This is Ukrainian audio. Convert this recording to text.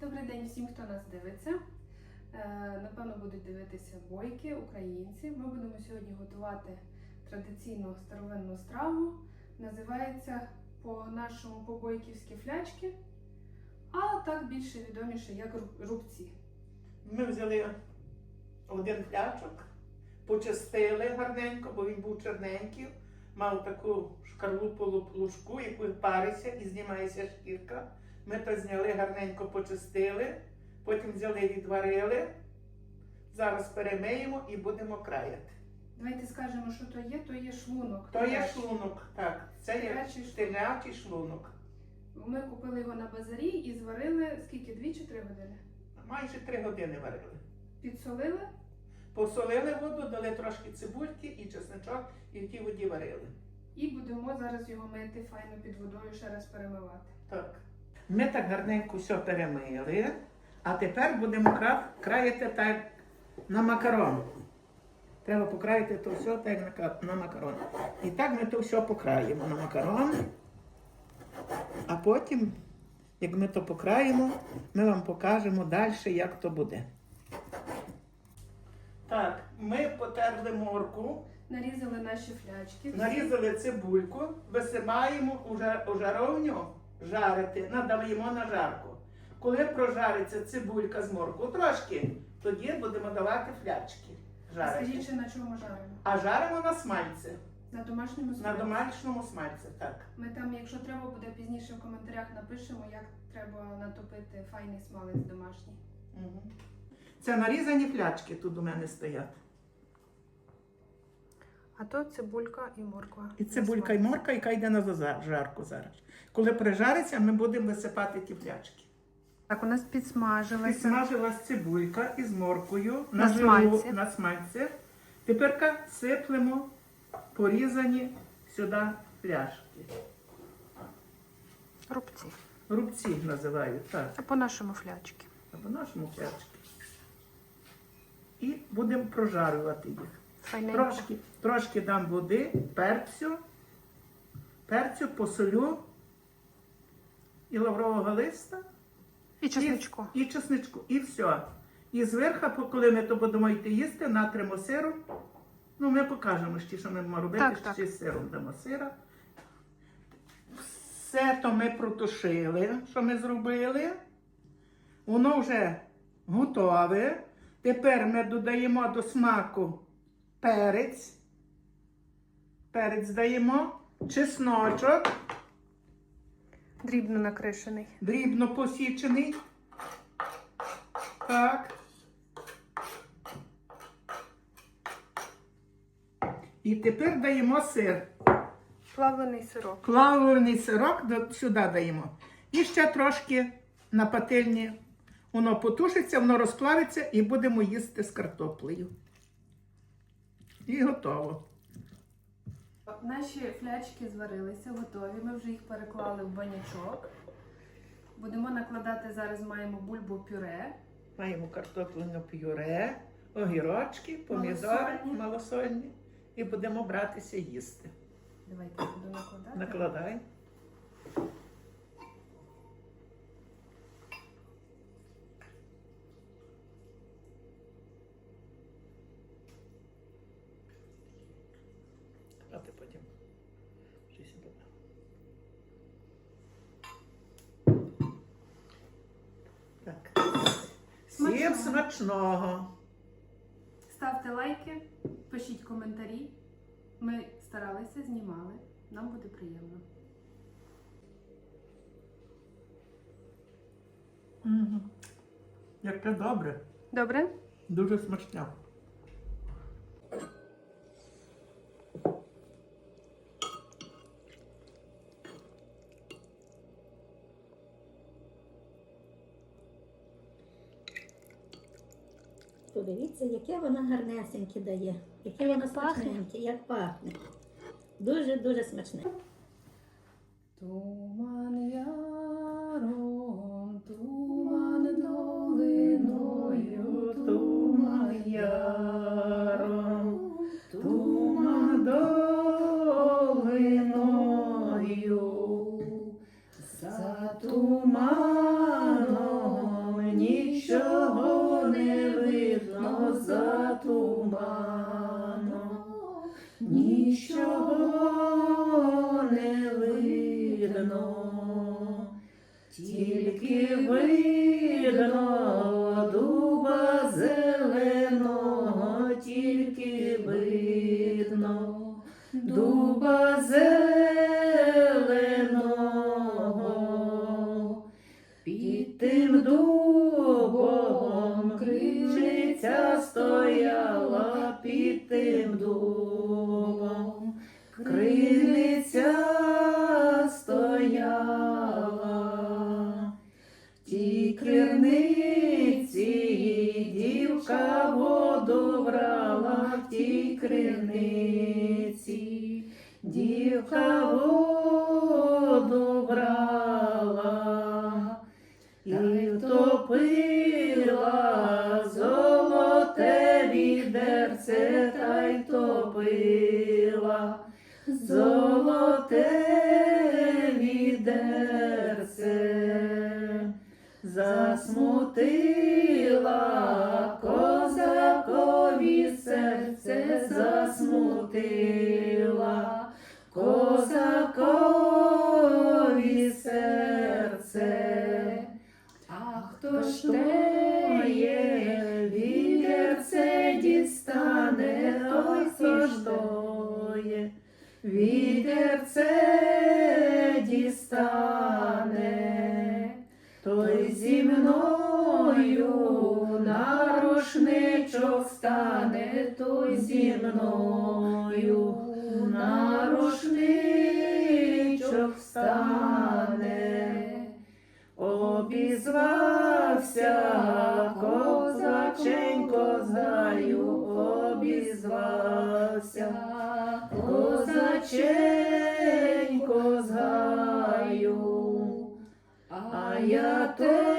Добрий день всім, хто нас дивиться. Е, Напевно, будуть дивитися бойки, українці. Ми будемо сьогодні готувати традиційну старовинну страву. Називається по-нашому побойківські флячки, а так більше відоміше як рубці. Ми взяли один флячок, почистили гарненько, бо він був чорненький, мав таку шкарлупу лу- лужку, яку париться і знімається шкірка. Ми то зняли гарненько, почистили, потім взяли, відварили. Зараз перемиємо і будемо краяти. Давайте скажемо, що то є, то є шлунок. То є шлунок, так, це є Телячий шлунок. Ми купили його на базарі і зварили скільки? Дві чи три години? Майже три години варили. Підсолили Посолили воду, дали трошки цибульки і чесничок, і в тій воді варили. і будемо зараз його мити файно під водою, ще раз перемивати. Так. Ми так гарненько все перемили, а тепер будемо краяти так на макарон. Треба покраїти то все так на макарон. І так ми то все покраїмо на макарон. А потім, як ми то покраїмо, ми вам покажемо далі, як то буде. Так, ми потерли морку. Нарізали наші флячки. Нарізали цибульку, висипаємо у жар- у жаровню жарити, надаємо на жарку. Коли прожариться цибулька з морку трошки, тоді будемо давати флячки. А Жарити. Скажіть, на чому жаримо? А жаримо на смальці, На домашньому на смальці. домашньому смальці, так. Ми там, якщо треба, буде пізніше в коментарях напишемо, як треба натопити файний смалець домашній. Мгм. Це нарізані флячки тут у мене стоять. А то цибулька і морква. І цибулька і морка, яка йде на жарку зараз. Коли прижариться, ми будемо висипати ті флячки. Так, у нас підсмажилася. Підсмажилась цибулька із моркою На на, смальці. жиру, на смальці. Тепер сиплемо порізані сюди пляшки. Рубці. Рубці називають, так, А по нашому флячки. або нашому пляшки. І будемо прожарювати їх. Трошки, трошки дам води, перцю, перцю, посолю і лаврового листа. І чесничку. І, і чесничку, і все. І зверху, коли ми то будемо йти їсти, натримо сиром. Ну, ми покажемо ще, що ми будемо робити, Так, так. ще з сиром дамо сира. Все то ми протушили, що ми зробили. Воно вже готове. Тепер ми додаємо до смаку перець. Перець даємо, чесночок. Дрібно накришений. дрібно посічений. Так. І тепер даємо сир. Плавлений сирок. Плавлений сирок сюди даємо. І ще трошки на пательні воно потушиться, воно розплавиться і будемо їсти з картоплею. І готово. Наші флячки зварилися, готові. Ми вже їх переклали в банячок. Будемо накладати зараз маємо бульбу пюре. Маємо картопляне пюре, огірочки, помідори Малосольні. малосольні. І будемо братися їсти. Давайте буду накладати. Накладай. Всім Смачного. Ставте лайки, пишіть коментарі. Ми старалися, знімали. Нам буде приємно. Угу. Яке добре. Добре? Дуже смачно. Подивіться, яке воно гарнесеньке дає, яке Як воно пахне. смачненьке, як пахне. Дуже-дуже смачне. Туман яром, туманом, нічого не видно, тільки видно дуба зеленого, криниці дівка воду брала, в тій криниці. Дівка воду брала і втопила золоте відерце, засмутила козакові серце, засмутила. Козакові серце. А хто ж теє відерце дістане, той тоє відерце дістане, мною на рушничок стане, той зі мною на рушничок стане. Обізвався козаченько з обізвався козаченько з гаю, а я теє